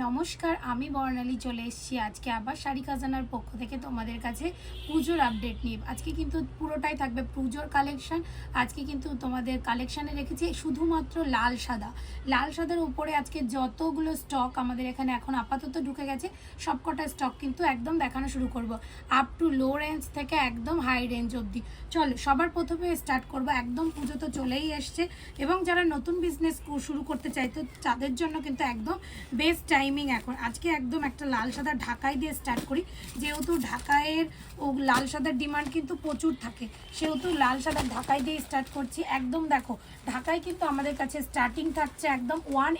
নমস্কার, আমি বর্ণালী চলে এসেছি আজকে আবার শাড়ি খাজানার পক্ষ থেকে তোমাদের কাছে পুজোর আপডেট নিয়ে। আজকে কিন্তু পুরোটাই থাকবে পুজোর কালেকশন আজকে কিন্তু তোমাদের কালেকশানে রেখেছি শুধুমাত্র লাল সাদা। লাল সাদার উপরে আজকে যতগুলো স্টক আমাদের এখানে এখন আপাতত ঢুকে গেছে, সবকটা স্টক কিন্তু একদম দেখানো শুরু করব। আপ টু লো রেঞ্জ থেকে একদম হাই রেঞ্জ অবধি। চলো, সবার প্রথমে স্টার্ট করব। একদম পুজো তো চলেই এসছে। এবং যারা নতুন বিজনেস শুরু করতে চাই তো তাদের জন্য কিন্তু একদম বেস্ট এখন। আজকে একদম একটা লাল সাদা ঢাকাই দিয়ে স্টার্ট করি। যেহেতু ঢাকায়ের ও লাল সাদার ডিমান্ড কিন্তু প্রচুর থাকে, সেহেতু লাল সাদা ঢাকাই দিয়ে স্টার্ট করছি। একদম দেখো ঢাকায় কিন্তু আমাদের কাছে স্টার্টিং থাকছে একদম ওয়ান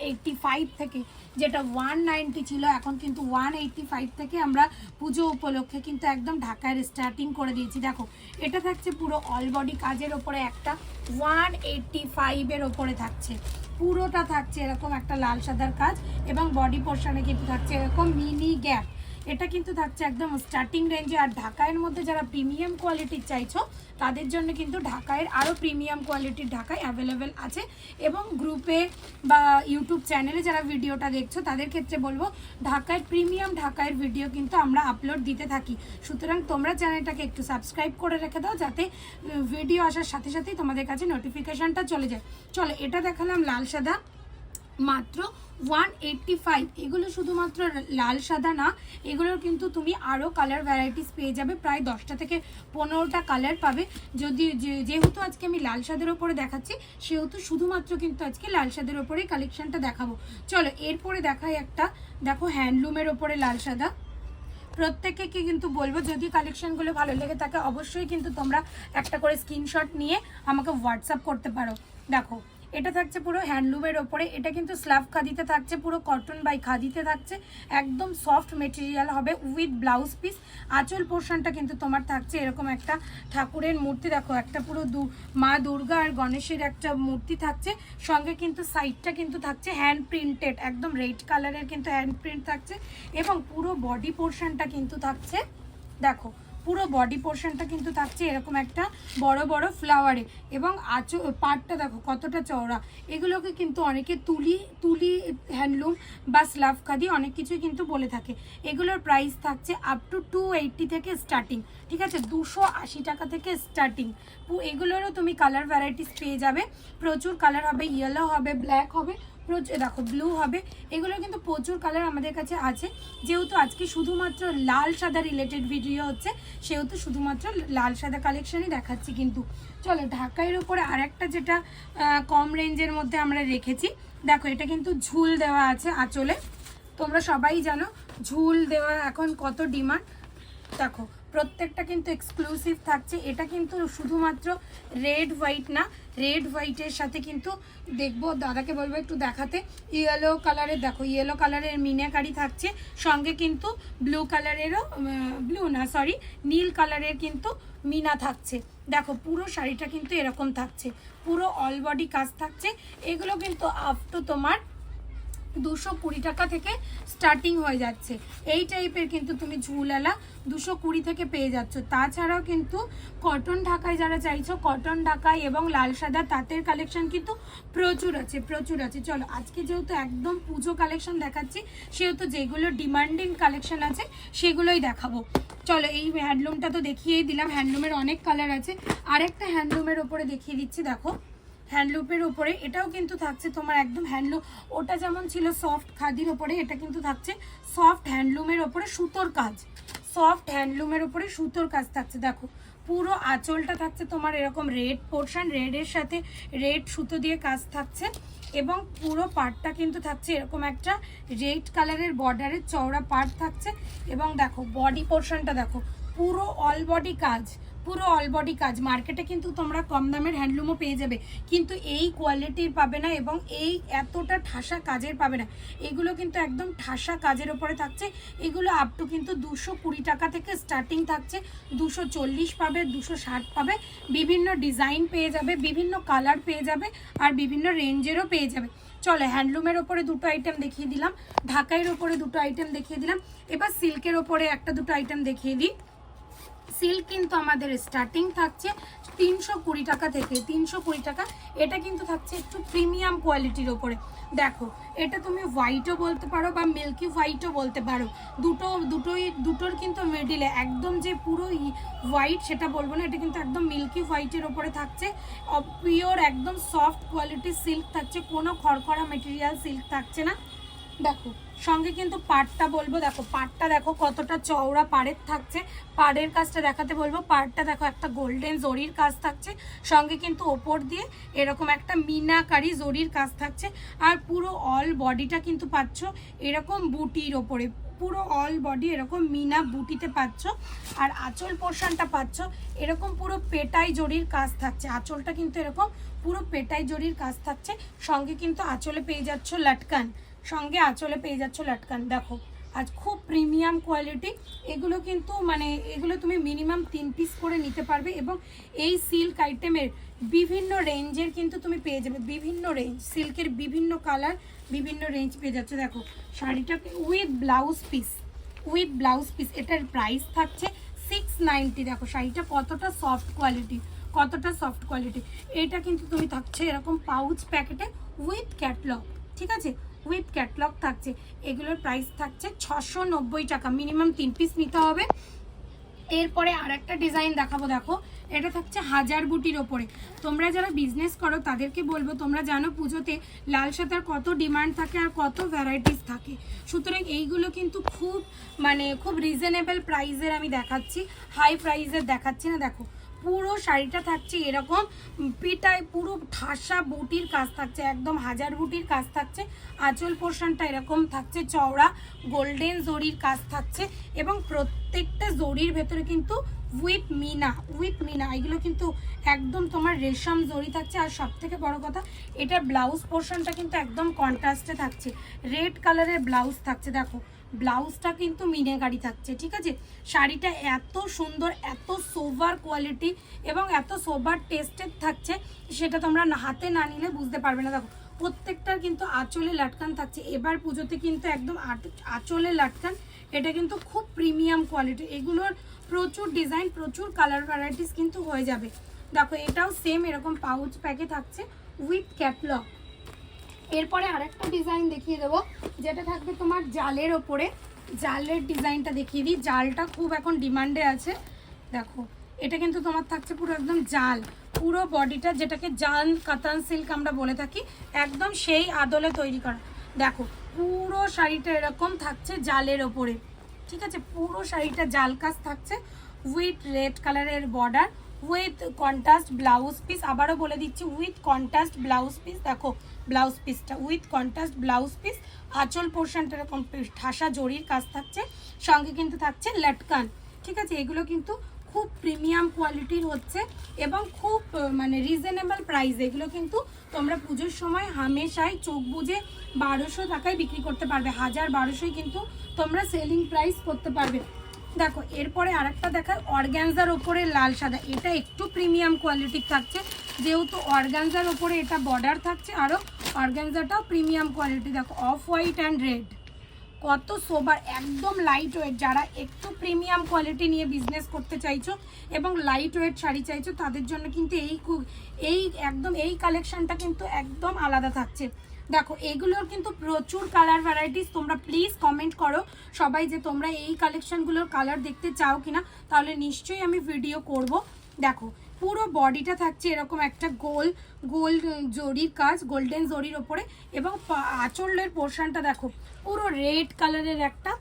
ফাইভ থেকে, যেটা ওয়ান নাইনটি ছিল, এখন কিন্তু ওয়ান ফাইভ থেকে আমরা পুজো উপলক্ষে কিন্তু একদম ঢাকায় স্টার্টিং করে দিয়েছি। দেখো, এটা থাকছে পুরো অল বডি কাজের ওপরে একটা ওয়ান এইট্টি ফাইভের ওপরে থাকছে। পুরোটা থাকছে এরকম একটা লাল সাদার কাজ এবং বডি পোর্শনে কিন্তু থাকছে এরকম মিনি গ্যাপ এটা কিন্তু থাকছে একদম স্টার্টিং রেঞ্জে আর ঢাকায়ের মধ্যে যারা প্রিমিয়াম কোয়ালিটির চাইছো, তাদের জন্য কিন্তু ঢাকায়ের আরও প্রিমিয়াম কোয়ালিটির ঢাকায় অ্যাভেলেবেল আছে। এবং গ্রুপে বা ইউটিউব চ্যানেলে যারা ভিডিওটা দেখছ, তাদের ক্ষেত্রে বলব, ঢাকায় প্রিমিয়াম ঢাকায়ের ভিডিও কিন্তু আমরা আপলোড দিতে থাকি। সুতরাং তোমরা চ্যানেলটাকে একটু সাবস্ক্রাইব করে রেখে দাও, যাতে ভিডিও আসার সাথে সাথেই তোমাদের কাছে নোটিফিকেশানটা চলে যায়। চলো, এটা দেখালাম লাল সাদা। মাত্র ওয়ান এইট্টি ফাইভ এগুলো শুধুমাত্র লাল সাদা না, এগুলোর কিন্তু তুমি আরও কালার ভ্যারাইটিস পেয়ে যাবে। প্রায় দশটা থেকে পনেরোটা কালার পাবে। যদি যেহেতু আজকে আমি লাল সাদের ওপরে দেখাচ্ছি, সেহেতু শুধুমাত্র কিন্তু আজকে লাল সাদের ওপরেই কালেকশানটা দেখাবো। চলো, এরপরে দেখাই একটা। দেখো হ্যান্ডলুমের ওপরে লাল সাদা। প্রত্যেককে কিন্তু বলব, যদি কালেকশনগুলো ভালো লেগে থাকে, অবশ্যই কিন্তু তোমরা একটা করে স্ক্রিনশট নিয়ে আমাকে হোয়াটসঅ্যাপ করতে পারো। দেখো এটা থাকছে পুরো হ্যান্ডলুমের ওপরে, এটা কিন্তু স্লাভ খাদিতে থাকছে, পুরো কটন বাই খাদিতে থাকছে, একদম সফট মেটেরিয়াল হবে উইথ ব্লাউজ পিস। আঁচল পোর্শনটা কিন্তু তোমার থাকছে এরকম একটা ঠাকুরের মূর্তি, দেখো একটা পুরো দু, মা দুর্গা আর গণেশের একটা মূর্তি থাকছে, সঙ্গে কিন্তু সাইডটা কিন্তু থাকছে হ্যান্ড প্রিন্টেড একদম রেড কালারের কিন্তু হ্যান্ড প্রিন্ট থাকছে, এবং পুরো বডি পোর্শনটা কিন্তু থাকছে, দেখো পুরো বডি পোর্শনটা কিন্তু থাকছে এরকম একটা বড় বড় ফ্লাওয়ারে এবং আচো পাটটা দেখো কতটা চওড়া। এগুলোকে কিন্তু অনেকে তুলি তুলি হ্যান্ডলুম বা স্লাভ খাদি অনেক কিছুই কিন্তু বলে থাকে। এগুলোর প্রাইস থাকছে আপ টু টু এইট্টি থেকে স্টার্টিং ঠিক আছে? দুশো আশি টাকা থেকে স্টার্টিং এগুলোরও তুমি কালার ভ্যারাইটিস পেয়ে যাবে। প্রচুর কালার হবে ইয়েলো হবে ব্ল্যাক হবে। দেখো ব্লু হবে। এগুলো কিন্তু প্রচুর কালার আমাদের কাছে আছে। যেহেতু আজকে শুধুমাত্র লাল সাদা রিলেটেড ভিডিও হচ্ছে, সেহেতু শুধুমাত্র লাল সাদা কালেকশনই দেখাচ্ছি কিন্তু। চলো, ঢাকাইয়ের উপরে আরেকটা যেটা কম রেঞ্জের মধ্যে আমরা রেখেছি। দেখো, এটা কিন্তু ঝুল দেওয়া আছে আঁচলে। তোমরা সবাই জানো, ঝুল দেওয়া এখন কত ডিমান্ড দেখো প্রত্যেকটা কিন্তু এক্সক্লুসিভ থাকছে। এটা কিন্তু শুধুমাত্র রেড হোয়াইট না রেড হোয়াইটের সাথে কিন্তু দেখব, দাদাকে বলব একটু দেখাতে। ইয়েলো কালারের দেখো ইয়েলো কালারের মিনাকারি থাকছে। সঙ্গে কিন্তু ব্লু কালারেরও ব্লু না সরি নীল কালারের কিন্তু মিনা থাকছে। দেখো, পুরো শাড়িটা কিন্তু এরকম থাকছে। পুরো অল বডি কাজ থাকছে। এগুলো কিন্তু আপ টু তোমার দুশো কুড়ি টাকা থেকে স্টার্টিং হয়ে যাচ্ছে। এই টাইপের কিন্তু তুমি ঝুলালা দুশো কুড়ি থেকে পেয়ে যাচ্ছ। তাছাড়াও কিন্তু কটন ঢাকায় যারা চাইছো কটন ঢাকায় এবং লাল সাদা তাঁতের কালেকশন কিন্তু প্রচুর আছে প্রচুর আছে। চলো, আজকে যেহেতু একদম পুজো কালেকশন দেখাচ্ছি, সেহেতু যেগুলো ডিমান্ডিং কালেকশন আছে, সেগুলোই দেখাবো। চলো, এই হ্যান্ডলুমটা তো দেখিয়েই দিলাম হ্যান্ডলুমের অনেক কালার আছে। আরেকটা হ্যান্ডলুমের ওপরে দেখিয়ে দিচ্ছি, দেখো। হ্যান্ডলুপের উপরে, এটাও কিন্তু থাকছে তোমার একদম হ্যান্ডলুম ওটা যেমন ছিল সফট খাদির ওপরে এটা কিন্তু থাকছে সফট হ্যান্ডলুমের ওপরে সুতোর কাজ। সফট হ্যান্ডলুমের ওপরে সুতোর কাজ থাকছে, দেখো। পুরো আঁচলটা থাকছে তোমার এরকম রেড পোর্শন রেডের সাথে রেড সুতো দিয়ে কাজ থাকছে। এবং পুরো পার্টটা কিন্তু থাকছে এরকম একটা রেড কালারের বর্ডারের চওড়া পার্ট থাকছে। এবং দেখো বডি পোর্শনটা দেখো, পুরো অল বডি কাজ। পুরো অল বডি কাজ। মার্কেটে কিন্তু তোমরা কম দামের হ্যান্ডলুমও পেয়ে যাবে। কিন্তু এই কোয়ালিটির পাবে না এবং এই এতটা ঠাসা কাজের পাবে না। এগুলো কিন্তু একদম ঠাসা কাজের ওপরে থাকছে। এগুলো আপ টু কিন্তু দুশো কুড়ি টাকা থেকে স্টার্টিং থাকছে। দুশো চল্লিশ পাবে, দুশো ষাট পাবে। বিভিন্ন ডিজাইন পেয়ে যাবে, বিভিন্ন কালার পেয়ে যাবে আর বিভিন্ন রেঞ্জেরও পেয়ে যাবে। চলো হ্যান্ডলুমের ওপরে দুটো আইটেম দেখিয়ে দিলাম। ঢাকাইয়ের ওপরে দুটো আইটেম দেখিয়ে দিলাম। এবার সিল্কের ওপরে একটা দুটো আইটেম দেখিয়ে দিই। সিল্ক কিন্তু আমাদের স্টার্টিং থাকছে তিনশো কুড়ি টাকা থেকে, তিনশো কুড়ি টাকা। এটা কিন্তু থাকছে একটু প্রিমিয়াম কোয়ালিটির ওপরে। দেখো, এটা তুমি হোয়াইটও বলতে পারো বা মিল্কি হোয়াইটও বলতে পারো। দুটো, দুটোই, দুটোর কিন্তু মিডিলে একদম যে পুরো হোয়াইট সেটা বলব না, এটা কিন্তু একদম মিল্কি হোয়াইটের ওপরে থাকছে। পিওর একদম সফট কোয়ালিটির সিল্ক থাকছে। কোনো খড়খড়া মেটেরিয়াল সিল্ক থাকছে না। দেখো, সঙ্গে কিন্তু পাড়টা বলব, দেখো পাড়টা দেখো কতটা চওড়া পাড়ের থাকছে। পাড়ের কাজটা দেখাতে বলব, পাড়টা দেখো একটা গোল্ডেন জরির কাজ থাকছে। সঙ্গে কিন্তু ওপর দিয়ে এরকম একটা মিনাকারি জরির কাজ থাকছে। আর পুরো অল বডিটা কিন্তু পাচ্ছ এরকম বুটির ওপরে। পুরো অল বডি এরকম মিনা বুটিতে পাচ্ছ। আর আঁচল পোর্শনটা পাচ্ছ, এরকম পুরো পেটাই জরির কাজ থাকছে। আঁচলটা কিন্তু এরকম পুরো পেটাই জরির কাজ থাকছে। সঙ্গে কিন্তু আঁচলে পেয়ে যাচ্ছ লাটকান। সঙ্গে আঁচলে পেয়ে যাচ্ছ লাটকান দেখো, আজ খুব প্রিমিয়াম কোয়ালিটি। এগুলো কিন্তু মানে এগুলো তুমি মিনিমাম তিন পিস করে নিতে পারবে এবং এই সিল্ক আইটেমের বিভিন্ন রেঞ্জের কিন্তু তুমি পেয়ে যাবে। বিভিন্ন রেঞ্জ, সিল্কের বিভিন্ন কালার, বিভিন্ন রেঞ্জ পেয়ে যাচ্ছে। দেখো, শাড়িটা with blouse piece, with blouse piece. এটার প্রাইস থাকছে সিক্স নাইনটি দেখো, শাড়িটা কতটা সফট কোয়ালিটি, কতটা সফট কোয়ালিটি। এটা কিন্তু তুমি থাকছে এরকম পাউচ প্যাকেটে উইথ ক্যাটলগ ঠিক আছে? উইথ ক্যাটলগ থাকছে। এগুলোর প্রাইস থাকছে ছশো টাকা। মিনিমাম তিন পিস নিতে হবে। এরপরে আর একটা ডিজাইন দেখাবো, দেখো। এটা থাকছে হাজার বুটির ওপরে। তোমরা যারা বিজনেস করো, তাদেরকে বলব, তোমরা জানো পুজোতে লাল সাদার কত ডিমান্ড থাকে আর কত ভ্যারাইটিস থাকে। সুতরাং এইগুলো কিন্তু খুব মানে খুব রিজনেবল প্রাইসের আমি দেখাচ্ছি। হাই প্রাইসের দেখাচ্ছি না, দেখো। পুরো শাড়িটা থাকছে এরকম পিটায় পুরো ঠাসা বুটির কাজ থাকছে, একদম হাজার বুটির কাজ থাকছে। আঁচল পোর্শনটা এরকম থাকছে, চওড়া, গোল্ডেন জরির কাজ থাকছে এবং প্রত্যেকটা জরির ভেতরে কিন্তু উইথ মিনা উইথ মিনা, এগুলো কিন্তু একদম তোমার রেশম জরি থাকছে। আর সব থেকে বড় কথা এটার ব্লাউজ পোর্শনটা কিন্তু একদম কন্ট্রাস্টে থাকছে। রেড কালারের ব্লাউজ থাকছে, দেখো। ব্লাউজটা কিন্তু মিনেগাড়ি থাকছে, ঠিক আছে? শাড়িটা এত সুন্দর, এত সোভার কোয়ালিটি এবং এত সোভার টেস্টেড থাকছে, সেটা তোমরা হাতে না নিলে বুঝতে পারবে না। দেখো, প্রত্যেকটার কিন্তু আঁচলে লাটকান থাকছে। এবার পুজোতে কিন্তু একদম আঁচলে লাটকান। এটা কিন্তু খুব প্রিমিয়াম কোয়ালিটি এগুলোর প্রচুর ডিজাইন প্রচুর কালার ভ্যারাইটিস কিন্তু হয়ে যাবে। দেখো, এটাও সেম এরকম পাউচ প্যাকে থাকছে উইথ ক্যাটলগ এরপরে আরেকটা ডিজাইন দেখিয়ে দেবো, যেটা থাকবে তোমার জালের ওপরে। জালের ডিজাইনটা দেখিয়ে দিই। জালটা খুব এখন ডিমান্ডে আছে। দেখো, এটা কিন্তু তোমার থাকছে পুরো একদম জাল। পুরো বডিটা যেটাকে জাল কাতান সিল্ক আমরা বলে থাকি, একদম সেই আদলে তৈরি করা। দেখো, পুরো শাড়িটা এরকম থাকছে জালের ওপরে। ঠিক আছে? পুরো শাড়িটা জাল কাজ থাকছে উইথ রেড কালারের border with contrast blouse piece আবারও বলে দিচ্ছি উইথ কন্ট্রাস্ট ব্লাউজ পিস দেখো ব্লাউজ পিসটা, উইথ কন্ট্রাস্ট ব্লাউজ পিস, আঁচল পোর্শনটা এরকম ঠাসা জরির কাজ থাকছে, সঙ্গে কিন্তু থাকছে লটকান ঠিক আছে? এগুলো কিন্তু খুব প্রিমিয়াম কোয়ালিটির হচ্ছে এবং খুব মানে রিজনেবল প্রাইস এগুলো কিন্তু তোমরা পুজোর সময় হামেশাই চোখ বুঝে বারোশো টাকায় বিক্রি করতে পারবে। হাজার বারোশোই কিন্তু তোমরা সেলিং প্রাইস করতে পারবে। দেখো, এরপরে আরেকটা দেখায় অর্গ্যানজার ওপরে লাল সাদা। এটা একটু প্রিমিয়াম কোয়ালিটির থাকছে। যেহেতু অর্গ্যানজার ওপরে এটা বর্ডার থাকছে আরও অর্গ্যানজাটাও প্রিমিয়াম কোয়ালিটি দেখো অফ হোয়াইট অ্যান্ড রেড কত সোবার একদম লাইট ওয়েট যারা একটু প্রিমিয়াম কোয়ালিটি নিয়ে বিজনেস করতে চাইছো এবং লাইট ওয়েট শাড়ি চাইছো, তাদের জন্য কিন্তু এই এই একদম এই কালেকশানটা কিন্তু একদম আলাদা থাকছে। দেখো, এগুলোর কিন্তু প্রচুর কালার ভ্যারাইটিস তোমরা প্লিজ কমেন্ট করো সবাই যে তোমরা এই কালেকশনগুলোর কালার দেখতে চাও কিনা। তাহলে নিশ্চয়ই আমি ভিডিও করব। দেখো, পুরো বডিটা থাকছে এরকম একটা গোল গোল জরির কাজ গোল্ডেন জরির ওপরে। এবং আঁচলের পোর্শনটা দেখো, পুরো রেড কালারের একটা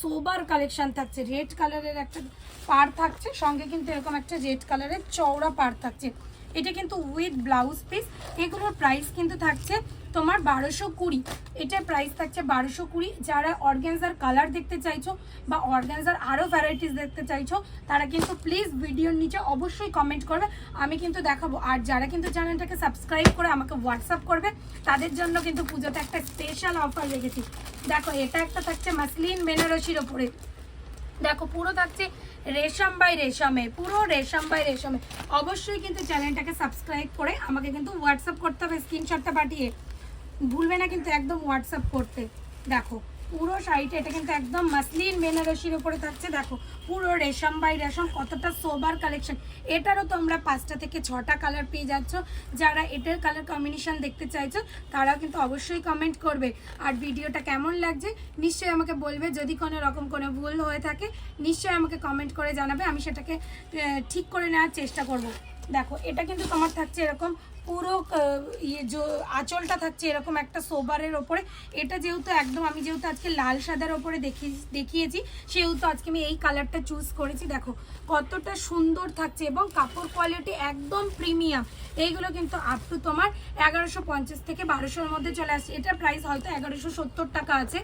সোবার কালেকশন থাকছে। রেড কালারের একটা পার থাকছে, সঙ্গে কিন্তু এরকম একটা রেড কালারের চওড়া পার থাকছে। এটা কিন্তু উইথ ব্লাউজ পিস এগুলোর প্রাইস কিন্তু থাকছে তোমার বারোশো কুড়ি। এটার প্রাইস থাকছে বারোশো কুড়ি। যারা অর্গ্যানজার কালার দেখতে চাইছো বা অর্গ্যানজার আরও ভ্যারাইটিস দেখতে চাইছো, তারা কিন্তু প্লিজ ভিডিওর নিচে অবশ্যই কমেন্ট করবে। আমি কিন্তু দেখাবো। আর যারা কিন্তু চ্যানেলটাকে সাবস্ক্রাইব করে আমাকে হোয়াটসঅ্যাপ করবে, তাদের জন্য কিন্তু পুজোতে একটা স্পেশাল অফার রেখেছি। দেখো, এটা একটা থাকছে মাসলিন বেনারসির ওপরে। দেখো, পুরো থাকছে রেশম বাই রেশমে, পুরো রেশম বাই রেশমে। অবশ্যই কিন্তু চ্যানেলটাকে সাবস্ক্রাইব করে আমাকে কিন্তু হোয়াটসঅ্যাপ করতে হবে স্ক্রিনশটটা পাঠিয়ে। ভুলবে না কিন্তু একদম হোয়াটসঅ্যাপ করতে। দেখো পুরো শাড়িটা, এটা কিন্তু একদম মাসলিন বেনারসির উপরে থাকছে। দেখো, পুরো রেশম বাই রেশম, কতটা সোবার কালেকশন এটারও তোমরা পাঁচটা থেকে ছটা কালার পেয়ে যাচ্ছ। যারা এটার কালার কম্বিনেশন দেখতে চাইছো, তারাও কিন্তু অবশ্যই কমেন্ট করবে। আর ভিডিওটা কেমন লাগছে, নিশ্চয়ই আমাকে বলবে। যদি কোনো রকম কোনো ভুল হয়ে থাকে, নিশ্চয়ই আমাকে কমেন্ট করে জানাবে। আমি সেটাকে ঠিক করে নেওয়ার চেষ্টা করব। দেখো, এটা কিন্তু তোমার থাকছে এরকম পুরো ইয়ে আঁচলটা থাকছে এরকম একটা সোবারের ওপরে। এটা যেহেতু একদম, আমি যেহেতু আজকে লাল সাদার ওপরে দেখি, দেখিয়েছি, সেহেতু আজকে আমি এই কালারটা চুজ করেছি। দেখো, কতটা সুন্দর থাকছে এবং কাপড় কোয়ালিটি একদম প্রিমিয়াম এইগুলো কিন্তু আপ টু তোমার এগারোশো পঞ্চাশ থেকে বারোশোর মধ্যে চলে আসছে। এটার প্রাইস হয়তো এগারোশো সত্তর টাকা আছে।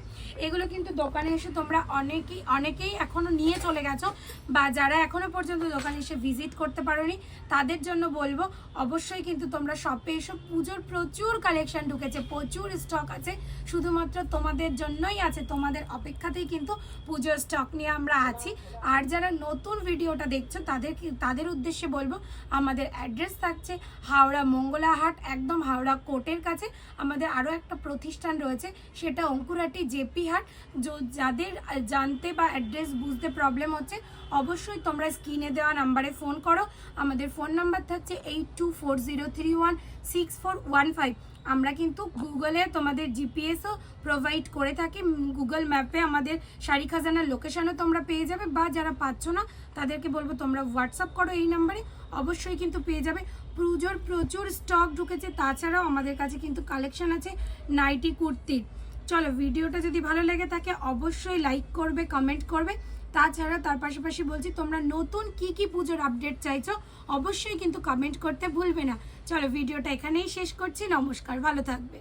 এগুলো কিন্তু দোকানে এসে তোমরা অনেকেই অনেকেই এখনও নিয়ে চলে গেছো বা যারা এখনও পর্যন্ত দোকানে এসে ভিজিট করতে পারোনি, তাদের জন্য বলব, অবশ্যই কিন্তু তোমরা শপে এসে পুজোর প্রচুর কালেকশন ঢুকেছে, প্রচুর স্টক আছে। শুধুমাত্র তোমাদের জন্যই আছে, তোমাদের অপেক্ষাতেই কিন্তু পুজোর স্টক নিয়ে আমরা আছি। আর যারা নতুন ভিডিওটা দেখছ, তাদের তাদের উদ্দেশ্যে বলব, আমাদের অ্যাড্রেস থাকছে হাওড়া মঙ্গলাহাট, একদম হাওড়া কোর্টের কাছে। আমাদের আরও একটা প্রতিষ্ঠান রয়েছে, সেটা অঙ্কুরাটি জেপি হাট। যাদের জানতে বা অ্যাড্রেস বুঝতে প্রবলেম হচ্ছে, অবশ্যই তোমরা স্ক্রিনে দেওয়া নাম্বারে ফোন করো। আমাদের ফোন নাম্বার থাকছে eight two four zero three one six four one five আমরা কিন্তু গুগলে তোমাদের জিপিএসও প্রোভাইড করে থাকি। গুগল ম্যাপে আমাদের শাড়ি খাজানার লোকেশনও তোমরা পেয়ে যাবে বা যারা পাচ্ছ না, তাদেরকে বলব তোমরা হোয়াটসঅ্যাপ করো এই নাম্বারে অবশ্যই কিন্তু পেয়ে যাবে। পুজোর প্রচুর স্টক ঢুকেছে। তাছাড়াও আমাদের কাছে কিন্তু কালেকশন আছে নাইটি কুর্তির চলো ভিডিওটা যদি ভালো লেগে থাকে, অবশ্যই লাইক করবে কমেন্ট করবে। তাছাড়া তার পাশাপাশি বলছি, তোমরা নতুন কি কি পুজোর আপডেট চাইছো, অবশ্যই কিন্তু কমেন্ট করতে ভুলবে না। চলো ভিডিওটা এখানেই শেষ করছি। নমস্কার, ভালো থাকবে।